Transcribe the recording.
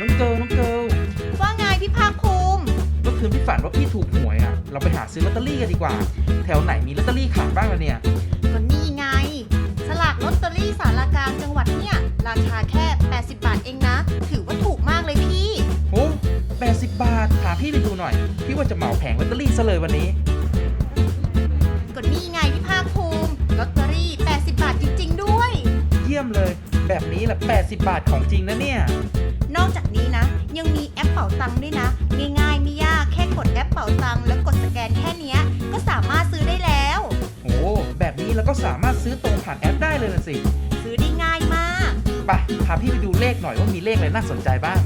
น้องเกิลน้องเกิลว่าไงพี่ภาคภูมิเมื่อคืนพี่ฝันว่าพี่ถูกหวยอะ เราไปหาซื้อลอตเตอรี่กันดีกว่า แถวไหนมีลอตเตอรี่ขายบ้างล่ะเนี่ย ก็นี่ไง สลากลอตเตอรี่สารกลางจังหวัดเนี่ย ราคาแค่ 80 บาทเองนะ ถือว่าถูกมากเลยพี่ โอ้แปดสิบบาทหาพี่ไปดูหน่อย พี่ว่าจะเหมาแผงลอตเตอรี่ซะเลยวันนี้ ก็นี่ไงพี่ภาคภูมิลอตเตอรี่ 80 บาทจริง ๆ ด้วย เยี่ยมเลย แบบนี้แหละ80 บาทของจริงนะเนี่ย ตังค์ด้วยนะ ง่ายๆไม่ยากแค่กดแอปเป๋าตังค์แล้วกดสแกนแค่เนี้ยก็สามารถซื้อได้แล้ว โอ้แบบนี้เราก็สามารถซื้อตรงผ่านแอปได้เลยนะสิซื้อได้ง่ายมาก ไปพาพี่ไปดูเลขหน่อยว่ามีเลขอะไรน่าสนใจบ้าง